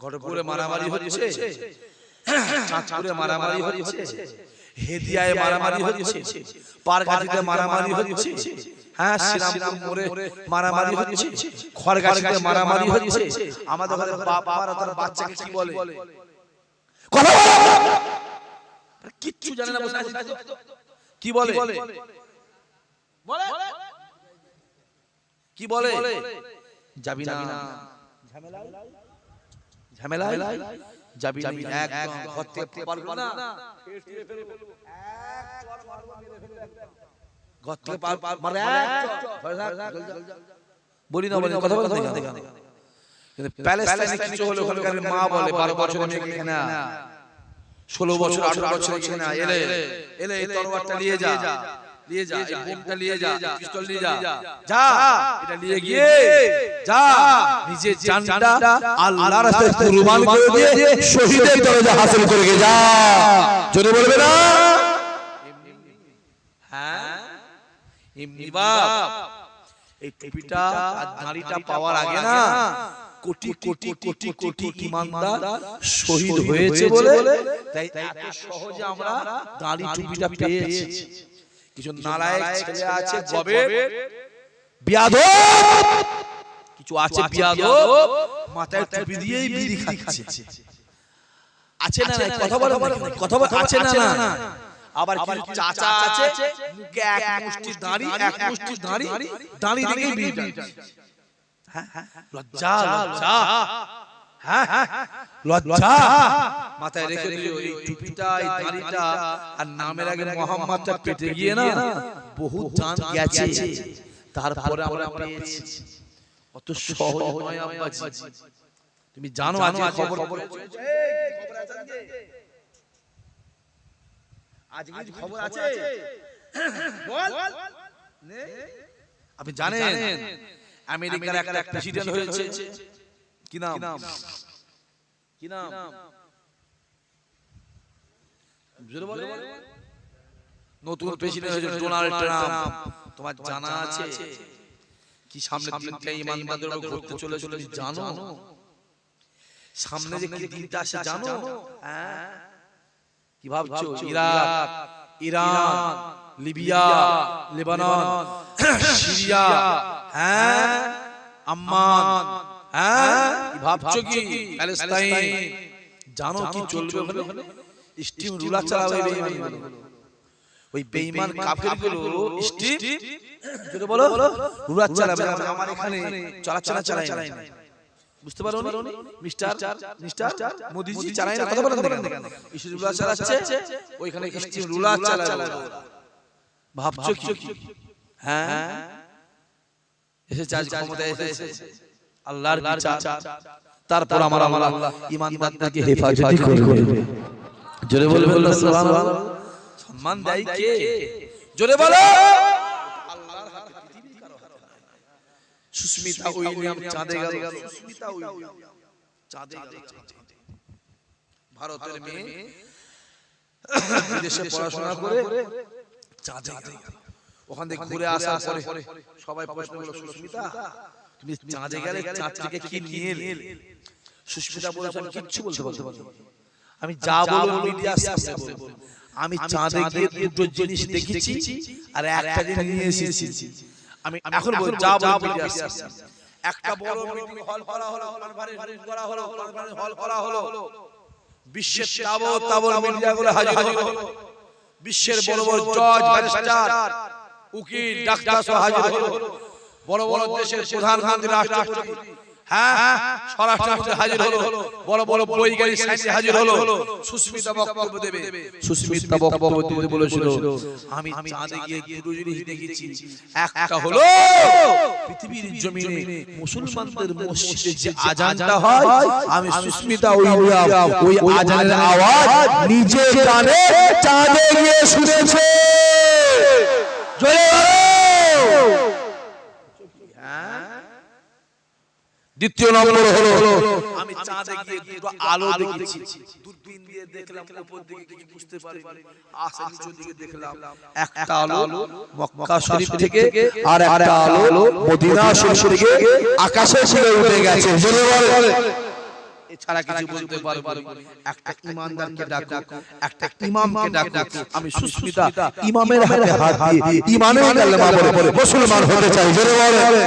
ঘটপুরে মারামারি হচ্ছে? চাঁদপুরে মারামারি হচ্ছে? হেদিয়ায় মারামারি হচ্ছে? পারগাছিতে মারামারি হচ্ছে? হ্যাঁ শ্রীরামপুর মোড়ে মারামারি হচ্ছে? খড়গাছিতে মারামারি হচ্ছে? আমাদের ঘরে বাপ তার বাচ্চাকে কি বলে? কথা কিচ্ছু জানে না বসে আছে। কি বলে? কি বলে? যাবি না। ঝামেলায়? যাবি না। একদম ঘর থেকে পারব না। ঘর থেকে পার পার মানে বলি না বলি না, কথা বলে কিন্তু প্যালেস্টাইনে কিছু হলে ওখানকার মা বলে বারো বছর মেয়ে না ষোলো বছর আঠারো বছর এলে এলে এই তরোয়ারটা নিয়ে যা। নিয়ে যা এই বোমটা নিয়ে যা পিস্তল নিয়ে যা। যা। এটা নিয়ে গিয়ে যা নিজের জানটা আল্লাহর রাস্তায় কুরবান করে দিয়ে শহীদের দরজা হাসিল করে যা। জোরে বলবে না? হ্যাঁ? এমনি বাপ এই টুপিটা আর দাড়িটা পাওয়ার আগে না কোটি কোটি কোটি কোটি ইমানদার শহীদ হয়েছে বলে তাই এত সহজে আমরা দাড়ি টুপিটা পেয়েছি। কিছু নালায়েক ছেলে আছে গবে বিয়াদব! কিছু আছে বিয়াদব। মাথায় টুপি দিয়েই বিড়ি খাচ্ছে। আছে না না কথা বলো কথা বলো আছে না না? আবার কিছু চাচা আছে? মুখে এক মুষ্টি দাড়ি এক মুষ্টি দাড়ি দাড়ি দিকেই বিড়ি টানছে। লজ্জা লজ্জা। হ্যাঁ, লজ্জা। মাথায় রেখে দিও এই টুপিটা এই দাড়িটা আর নামের আগে মোহাম্মদটা পেটে গিয়ে না বহু জান গেছে। তারপরে আমরা পেয়েছি। অত সহজ নয় আব্বাজি। তুমি জানো আজ খবর আজ কিছু খবর আছে বল। আপনি জানেন আমেরিকার একটা প্রেসিডেন্ট হয়েছে। কি নাম? কি নাম? নতুন প্রেসিডেন্ট হয়েছে ডোনাল্ড ট্রাম্প। তোমার জানা আছে? কি সামনে দিনটা ইমানদারদের উপর ঘটতে চলেছে তুমি জানো? সামনে যে কি দিনটা আসে জানো? হ্যাঁ? কি ভাবছ? Iraq Iran Libya Lebanon Syria হ্যাঁ? আম্মান ভাবছ কি? প্যালেস্তাইন। জানো কি চলবে ওখানে? স্টিম রুলার চালাবে বেঈমানগুলো ওই বেঈমান কাফেরগুলো স্টিম? যদি বলো রুলার চালাবে আমার এখানে চালাচ্ছে না। চালাই না। বুঝতে পারো মিস্টার মিস্টার মোদিজি চালায় না। কথা বলেন না কেন স্টিম রুলার চালাচ্ছে ওইখানে স্টিম রুলার চালাবে ভাবছ কি? হ্যাঁ? এসেছে আজ ক্ষমতায় এসেছে। আল্লাহর বিচার। তারপর আমার আমার আল্লাহ ইমানদারদেরকে হেফাজত করবে। জোরে বলে বলল সুবহানাল্লাহ। সম্মান দেয় কে? জোরে বলো। আল্লাহর হাতে পৃথিবীর কারও হাতে। সুস্মিতা উইলিয়াম চাঁদে গেল। সুস্মিতা উইলিয়াম চাঁদে গেল। ভারতের মেয়ে বিদেশে পড়াশোনা করে চাঁদে গেল। ওখান থেকে ঘুরে আসার পরে সবাই প্রশ্ন করল সুস্মিতা তুমি চাঁদে গেলে চাঁদ থেকে কি নিয়ে এলে? সুস্মিতা বলেছে আমি কিচ্ছু বলতে পারব। আমি যা বলব মিডিয়ার সামনে বলব। আমি চাঁদে গিয়ে দুটো জিনিস দেখেছি আর একটা জিনিস নিয়ে এসেছি। আমি এখন বল যা বলব মিডিয়ার সামনে একটা বড় মিটিং হল করা হলো কনফারেন্স করা হলো কনফারেন্স হল করা হলো বিশ্বের তাবৎ তাবৎ মিডিয়াগুলো হাজির হলো। বিশ্বের বড় বড় জজ ব্যারিস্টার উকিল ডাক্তার সহ হাজির হলো। বড় বড় দেশের প্রধানমন্ত্রী রাষ্ট্রপতি। হ্যাঁ স্বরাষ্ট্রমন্ত্রী হাজির হলো। বড় বড় বৈজ্ঞানিক সাইন্সে হাজির হলো। সুস্মিতা বক্তব্য দেবে। সুস্মিতা বক্তব্য দিতে বলেছিল। আমি চাঁদে গিয়ে দুটো জিনিস দেখেছি। একটা হলো পৃথিবীর জমিনে মুসলমানদের মসজিদে যে আজানটা হয় আমি সুস্মিতা ওই ওই আজানের আওয়াজ নিজে কানে চাঁদে গিয়ে শুনেছে। জয় দ্বিতীয় নম্বর হলো আমি চাঁদে গিয়ে দুটো আলো দেখেছি। দূরবীন দিয়ে দেখলাম উপর দিকে কিছু বুঝতে পারিনি। আসে নিচের দিকে দেখলাম একটা আলো মক্কা শরীফ থেকে আর একটা আলো মদিনা শরীফ থেকে আকাশে ছেড়ে উঠে গেছে। জোরে বলে এছাড়া কিছু বলতে পারব না। একটা ইমানদারকে ডাকো একটা ইমামকে ডাকো। আমি সুস্মিতা ইমামের হাতে হাত দিয়ে ইমানের কালেমা পড়ে মুসলমান হতে চাই জোরে বলে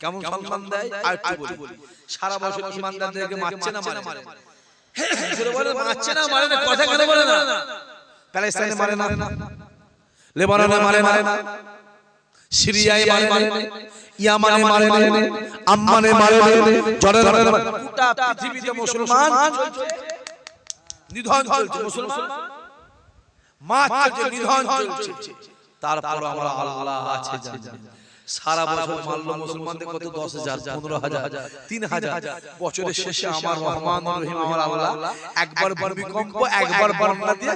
কেমন সম্মান দেয় আর একটু বলি সারা বছর ইমানদারদেরকে মারছে না মারে জোরে বলে মারছে না মারে না কথা কেন বলে না প্যালেস্টাইনে মারে না লেবাননে মারে না সিরিয়ায় মারে না ইয়ামানে মারে না আম্মানে মারে না জর্ডানে মারে না গোটা পৃথিবীতে মুসলমান নিধন চলছে মুসলমান মাছ চলছে নিধন চলছে তারপর আমরা আল্লাহ আছে জানি সারা বছর মারলো মুসলমানদের কত দশ হাজার পনেরো হাজার তিন হাজার। বছরের শেষে আমার রহমান রহিম আমার আল্লাহ একবার ভূমিকম্প একবার বন্যা দিয়ে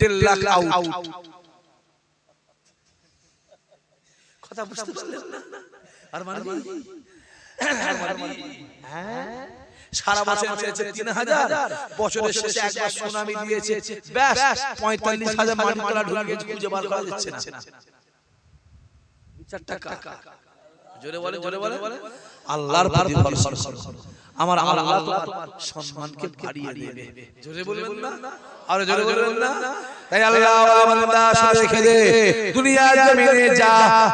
দেড় লাখ আউট কথা বুঝতে পারলেন না? আর মানে কি? হ্যাঁ? সারা বছর চেয়েছে তিন হাজার। বছরের শেষে একবার সুনামি দিয়েছে। ব্যাস পঁয়তাল্লিশ হাজার মাটি ঢুকে খুঁজে বার করা যাচ্ছে না। বিচার টাকা জোরে বলে জোরে বলে আল্লাহর প্রতি ভরসা করো। আমার আল্লাহ সম্মানকে বাড়িয়ে দেবে জোরে বলবেন না আর জোরে বলবেন না তাই আল্লাহ বান্দা শুনে রেখে দে দুনিয়ার জমিনে যা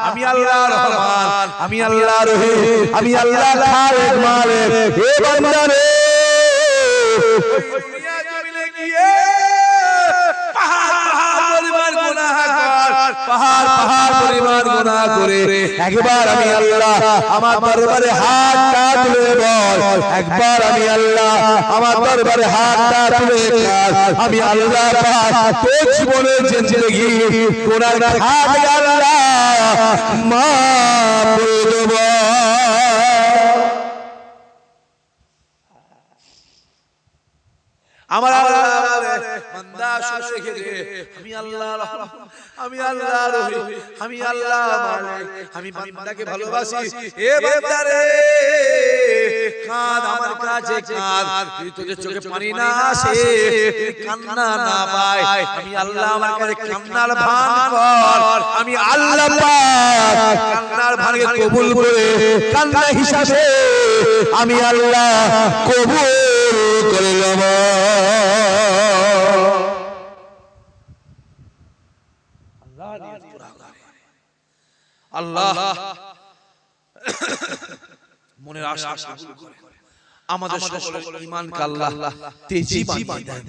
আমি আল্লাহ রহমান আমি আল্লাহ রহিম আমি আল্লাহ খালেক মালিক হে বান্দা রে দুনিয়ার জমিনে গিয়ে পাহাড় পাহাড় পরিমাণ গুনাহ কর পাহাড় পাহাড় পরিমাণ গুনাহ করে। একবার আমি আল্লাহ আমার দরবারে হাতটা তুলে বল। একবার আমি আল্লাহ আমার দরবারে হাতটা তুলে আমি আল্লাহ তোর জীবনের জিন্দেগি, গুনার খাত আল্লাহ করে দেব। আমার আল্লাহ বলে, বান্দা শুনে রেখে দে আমি আল্লাহ আমি আল্লাহ রহিম আমি আল্লাহ মালিক আমি বান্দাকে ভালোবাসি। এ বান্দা রে কাঁদ আমার কাছে কাঁদ। যদি তোদের চোখে পানি না আসে কান্না না পায়। আমি আল্লাহ আমার কাছে কান্নার ভান কর। আমি আল্লাহ পাক কান্নার ভানকে কবুল করে কান্না হিসাবে আমি আল্লাহ কবুল করে নেব। আল্লাহ। মনের আশা। আমাদের সকলের ঈমানকে আল্লাহ তেজি বানিয়ে দেন।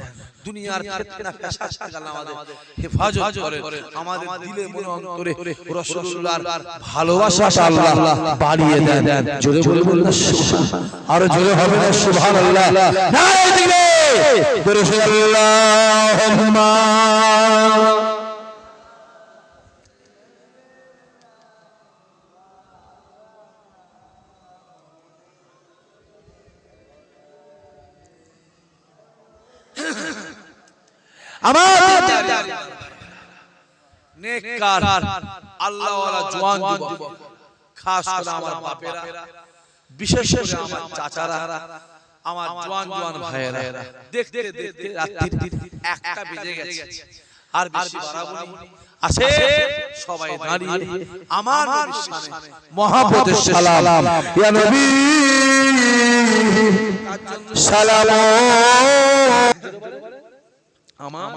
দুনিয়ার ফিতনা ফাসাদ থেকে আল্লাহ আমাদের হেফাজত করে আমাদের দিলে মনে অন্তরে রাসূলুল্লাহর ভালোবাসা ভালোবাসাটা আল্লাহ বাড়িয়ে দেন। জোরে বলুন না সুবহান। আরও জোরে হবে না সুবহানাল্লাহ নারে দিলে। জোরে আল্লাহুম্মা আমার নেককার আল্লাহওয়ালা জওয়ান যুবক খাস করে আমার বাপেরা বিশেষ করে আমার চাচারা আমার জওয়ান জওয়ান ভাইয়েরা দেখতে দেখতে রাত্রি একটা বেজে গেছে। আর বেশি বাড়াবো আছে সবাই দাঁড়িয়ে। আমার মহাপতের সালাম। ইয়া নবী। সালাম। আমার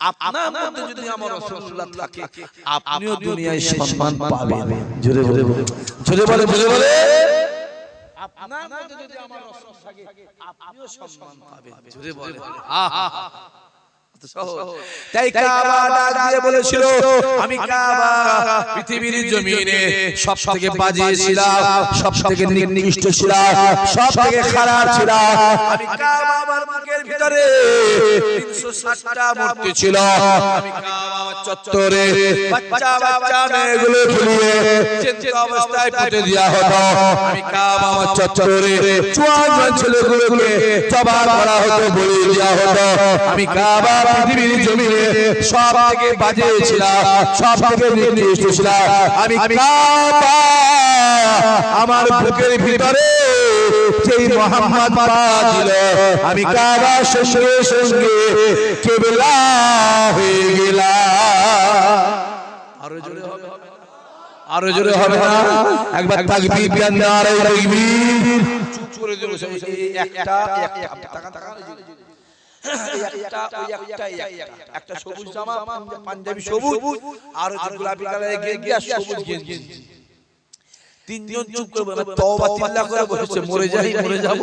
আপনার মধ্যে যদি আমার রাসূলুল্লাহ থাকে আপনিও দুনিয়ায় সম্মান পাবেন। জোরে জোরে জোরে বলে জোরে বলে। আপনার মধ্যে যদি আমার রাসূল থাকে আপনিও সম্মান পাবেন। জোরে বলে। আহা। এত সহজ। তাই কাবা ডাক দিয়ে বলেছিল আমি কাবা পৃথিবীর জমিনে সব বাজে ছিলাম সব নিকৃষ্ট ছিলাম সব খারাপ ছিলাম। আমি কাবা আমার বুকের ভিতরে 360টা মূর্তি ছিল। আমি কাবা আমার চত্বরে বাচ্চা বাচ্চা মেয়েগুলো ঝুলিয়ে চিন্তা অবস্থায় পুঁতে দেওয়া হতো। আমি কাবা আমার চত্বরে চুয়ান্ন ছেলেগুলোকে জবান করা হতো বলি দেওয়া হতো। আমি কাবা পৃথিবীর জমিনে সব থেকে বাজে ছিলাম সব থেকে ছিলাম আমি আমার বুকের ভিতরে যেই মোহাম্মদ পা দিল আমি কাবা সঙ্গে সঙ্গে কেবলা হয়ে গেলাম আরও জোরে হবে আরও জোরে হবে না একবার তাকবীর দেন নারে তাকবীর চুপ করে দেবো একটা একটা টাকা টাকা এই একটা ওই একটা একটা সবুজ জামা পাঞ্জাবি সবুজ আর গোলাপি কালারের গেঞ্জি আর সবুজ গেঞ্জি। তিনজন চুপ করে তওবা তিল্লা করে বসেছে মরে যাই মরে যাব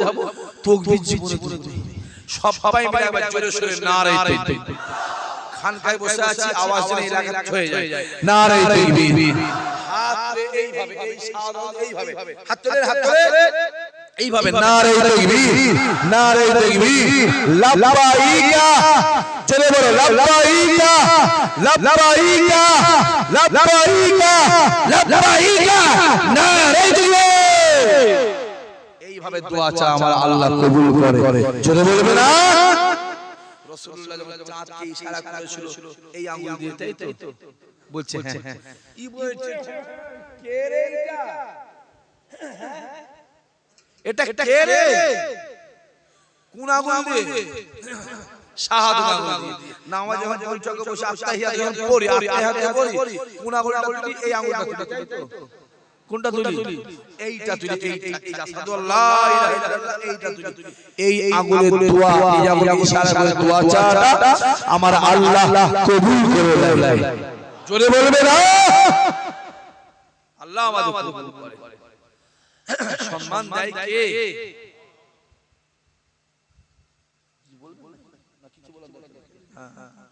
তকবীর জীবনে সবাই মিলে একবার জোরে সোরে নারে তাকবীর। খানকায় বসে আছি আওয়াজ যেন এলাকা হয়ে যায়। নারে তাকবীর। হাত এইভাবে এই সাধারণ এইভাবে। হাত তুলে। হাত তুলে। এইভাবে নারে তাকবীর নারে তাকবীর লাব্বাইকা চলে বলো লাব্বাইকা লাব্বাইকা লাব্বাইকা লাব্বাইকা নারে তাকবীর। এইভাবে দোয়া চা আমার আল্লাহ কবুল করে। চলে বলবে না? রাসূলুল্লাহ যখন চাঁদকে ইশারা করেছিল এই আঙ্গুল দিয়ে তাই তো? বলছে হ্যাঁ হ্যাঁ। কি বলছে? কে রে এটা? এটা কে রে কোন দিয়ে শাহাদাত আঙ্গুল দিয়ে নামাজ যখন দুই বসে আত্তাহিয়াত যখন পড়ি আত্তাহিয়াত পড়ি কোন আঙ্গুলটা তুলি এই আঙ্গুলটা তুলি কোনটা তুলি এইটা তুলি এইটা এইটা সাদু আল্লাহ ইলাহা ইল্লাল্লাহ এইটা তুলি এই আঙ্গুলের দোয়া এই আঙ্গুলে ইশারা করে দোয়া চাটা আমার আল্লাহ কবুল করে দেয় জোরে বলবে না আল্লাহ আমাদের কবুল করে সম্মান দেয় কে? হ্যাঁ, হ্যাঁ, হ্যাঁ।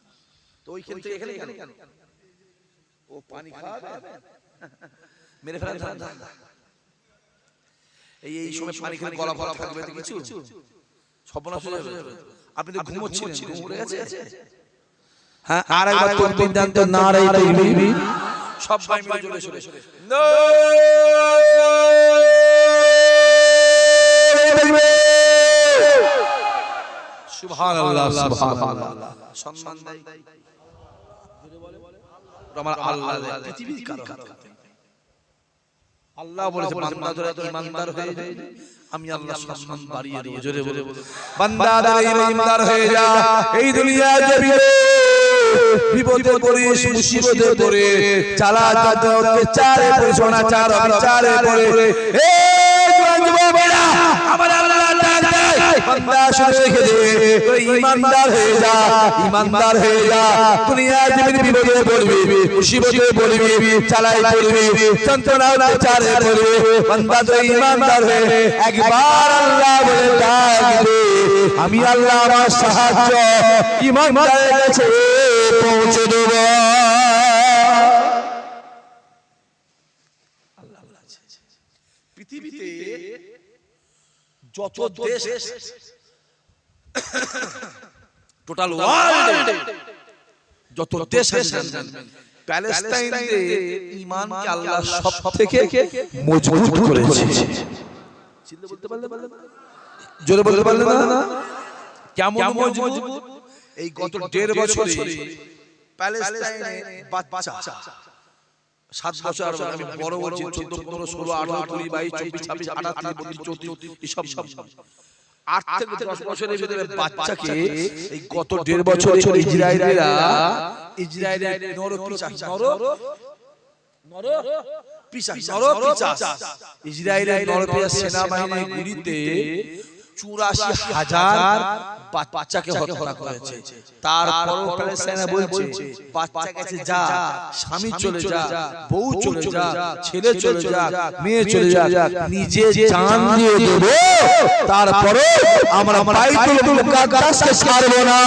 তো ওইখান থেকে এখানে কেন? ও পানি খাওয়াবে মেরে ফেলা ধান্দা এই এই সময় পানি খেলে গলা ফলা থাকবে তো কিছু? সর্বনাশ হয়ে যাবে আপনি তো ঘুমোচ্ছিলেন। ঘুম উড়ে গেছে হ্যাঁ আর একবার তকবীর দেন তো নারে তাকবীর সবাই মিলে চলে চলে সুবহানাল্লাহ সুবহানাল্লাহ সম্মান দেয়। আমার আল্লাহ দেয় পৃথিবীর কারও আল্লাহ বলেছে বান্দারা ইমানদার হয়ে যায় আমি আল্লাহ সম্মান বাড়িয়ে দেবো জোরে বলে বান্দাদের ইমানদার হয়ে যা। এই দুনিয়া জমিনে বিপদে পড়িস মুসিবতে পড়ে চালা অত্যাচারে পড়ে জোয়ান যুবকেরা আমার আল্লাহ আমি আল্লাহ আমার সাহায্য পৌঁছে দেব। যত দেশ টোটাল ওয়ার্ল্ড যত দেশ প্যালেস্তাইনে ঈমানকে আল্লাহ সব থেকে মজবুত করেছে। জোরে বলতে পারলে না? কেমন মজবুত? এই গত দেড় বছরে প্যালেস্তাইনে বাচ্চা সাত বছর আমি বড় বলছি চোদ্দ পনেরো ষোলো আঠারো কুড়ি বাইশ চব্বিশ ছাব্বিশ আঠাশ বত্রিশ চৌত্রিশ এসব সব আট থেকে দশ বছরের ভিতরে বাচ্চাকে এই গত দেড় বছরে ইসরায়েলিরা ইসরায়েলের নর নর ইসরায়েলের গুলিতে চুরাশি হাজার বাচ্চাকে হত্যা করেছে। তারপর প্যালেস্টাইনে বলছে বাচ্চা কাছে যা স্বামী চলে যা বউ চলে যা ছেলে চলে যা মেয়ে চলে যা নিজে জান দিয়ে দেব। তারপরে আমরা বাইতুল মুকাদ্দাসকে ছাড়বো না।